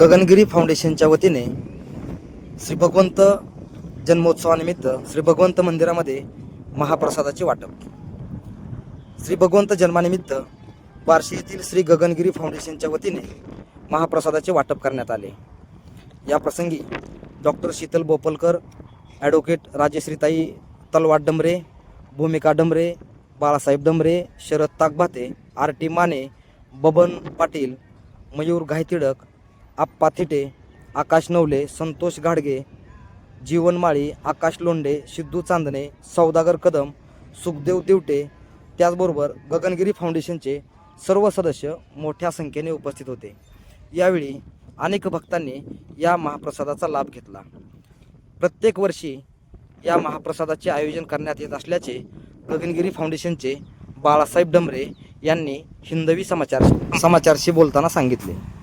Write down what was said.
गगनगिरी फाउंडेशनच्या वतीने श्री भगवंत जन्मोत्सवानिमित्त श्री भगवंत मंदिरामध्ये महाप्रसादाचे वाटप. श्री भगवंत जन्मानिमित्त बार्शी येथील श्री गगनगिरी फाउंडेशनच्या वतीने महाप्रसादाचे वाटप करण्यात आले. या प्रसंगी डॉक्टर शीतल बोपलकर ॲडव्होकेट राजेश्रीताई तलवाट डंबरे भूमिका डंबरे बाळासाहेब डंबरे शरद ताकभाते आर टी माने बबन पाटील मयूर घायतिडक आप्पा थिटे आकाश नवले संतोष गाडगे जीवनमाळी आकाश लोंढे सिद्धू चांदणे सौदागर कदम सुखदेव तिवटे त्याचबरोबर गगनगिरी फाउंडेशनचे सर्व सदस्य मोठ्या संख्येने उपस्थित होते. यावेळी अनेक भक्तांनी या महाप्रसादाचा लाभ घेतला. प्रत्येक वर्षी या महाप्रसादाचे आयोजन करण्यात येत असल्याचे गगनगिरी फाउंडेशनचे बाळासाहेब डंबरे यांनी हिंदवी समाचार समाचारशी बोलताना सांगितले.